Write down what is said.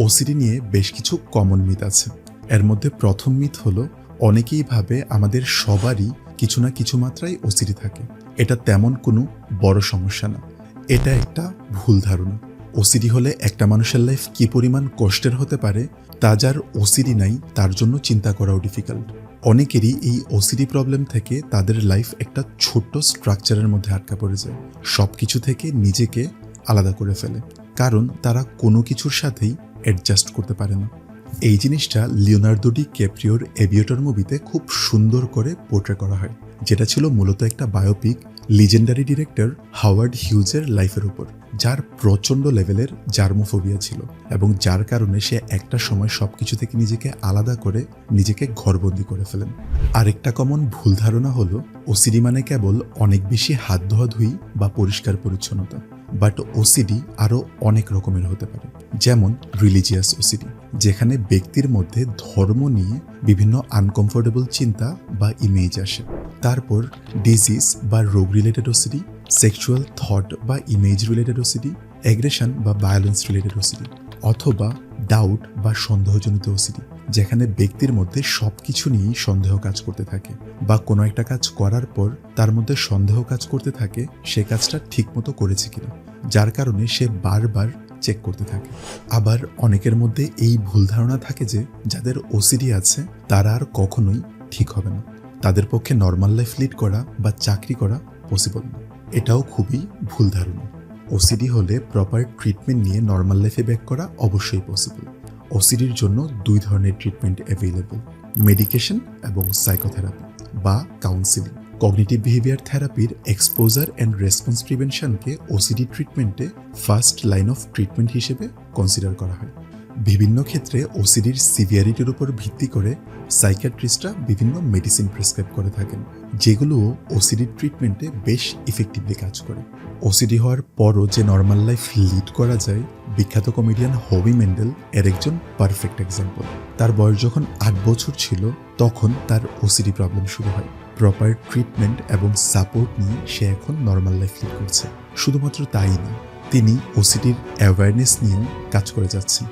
OCD নিয়ে বেশ কিছু কমন মিথ আছে। এর মধ্যে প্রথম মিথ হলো, অনেকেই ভাবে আমাদের সবারই কিছু না কিছু মাত্রায় ওসিডি থাকে। এটা তেমন কোনো বড় সমস্যা না। এটা একটা ভুল ধারণা। ওসিডি হলে একটা মানুষের লাইফ কি পরিমাণ কষ্টের হতে পারে, তা যার ওসিডি নাই, তার জন্য চিন্তা করাও ডিফিকাল্ট অনেকেরই এই ওসিডি প্রবলেম থেকে তাদের লাইফ একটা ছোট্ট স্ট্রাকচারের মধ্যে আটকা পড়ে যায়। সব কিছু থেকে নিজেকে আলাদা করে ফেলে। কারণ তারা কোনো কিছুর সাথেই অ্যাডজাস্ট করতে পারে না এই জিনিসটা লিওনার্দো ডি ক্যাপ্রিওর এভিয়েটর মুভিতে খুব সুন্দর করে পোর্ট্রে করা হয়। যেটা ছিল মূলত একটা বায়োপিক লিজেন্ডারি ডিরেক্টর হাওয়ার্ড হিউজের লাইফের উপর, যার প্রচণ্ড লেভেলের জার্মোফোবিয়া ছিল এবং যার কারণে সে একটা সময় সব কিছু থেকে নিজেকে আলাদা করে নিজেকে ঘরবন্দি করে ফেলেন। আরেকটা কমন ভুল ধারণা হলো ওসিডি মানে কেবল অনেক বেশি হাত ধোয়াধুয়ি বা পরিষ্কার পরিচ্ছন্নতা বাট ওসিডি আরও অনেক রকমের হতে পারে। যেমন রিলিজিয়াস ওসিডি যেখানে ব্যক্তির মধ্যে ধর্ম নিয়ে বিভিন্ন আনকমফোর্টেবল চিন্তা বা ইমেজ আসে। তারপর ডিজিজ বা রোগ রিলেটেড ওসিডি সেক্সুয়াল থট বা ইমেজ রিলেটেড ওসিডি অ্যাগ্রেশন বা ভায়োলেন্স রিলেটেড ওসিডি অথবা ডাউট বা সন্দেহজনিত ওসিডি যেখানে ব্যক্তির মধ্যে সব কিছু নিয়েই সন্দেহ কাজ করতে থাকে বা কোনো একটা কাজ করার পর তার মধ্যে সন্দেহ কাজ করতে থাকে, সে কাজটা ঠিকমতো করেছে কিনা, যার কারণে সে বারবার চেক করতে থাকে। আবার অনেকের মধ্যে এই ভুল ধারণা থাকে যে, যাদের ওসিডি আছে, তারা আর কখনোই ঠিক হবে না। তাদের পক্ষে নর্মাল লাইফ লিড করা বা চাকরি করা পসিবল না। এটাও খুবই ভুল ধারণা। ওসিডি হলে প্রপার ট্রিটমেন্ট নিয়ে নর্মাল লাইফে ব্যাক করা অবশ্যই পসিবল ওসিডির জন্য দুই ধরনের ট্রিটমেন্ট অ্যাভেলেবল মেডিকেশন এবং সাইকোথেরাপি বা কাউন্সিলিং কগনিটিভ বিহেভিয়ার থেরাপির এক্সপোজার অ্যান্ড রেসপন্স প্রিভেনশনকে ওসিডি ট্রিটমেন্টে ফার্স্ট লাইন অফ ট্রিটমেন্ট হিসেবে কনসিডার করা হয়। বিভিন্ন ক্ষেত্রে ওসিডির সিভিয়ারিটির উপর ভিত্তি করে সাইকিয়াট্রিস্টরা বিভিন্ন মেডিসিন প্রেসক্রাইব করে থাকেন, যেগুলো ওসিডির ট্রিটমেন্টে বেশ ইফেক্টিভলি কাজ করে। ওসিডি হওয়ার পরও যে নর্মাল লাইফ লিড করা যায়, বিখ্যাত কমেডিয়ান হবি মেন্ডেল এর একজন পারফেক্ট এক্সাম্পল তার বয়স যখন আট বছর ছিল, তখন তার ওসিডি প্রবলেম শুরু হয়। প্রপার ট্রিটমেন্ট এবং সাপোর্ট নিয়ে সে এখন নর্মাল লাইফ লিড করছে। শুধুমাত্র তাই না, তিনি ওসিডির অ্যাওয়ারনেস নিয়েও কাজ করে যাচ্ছেন।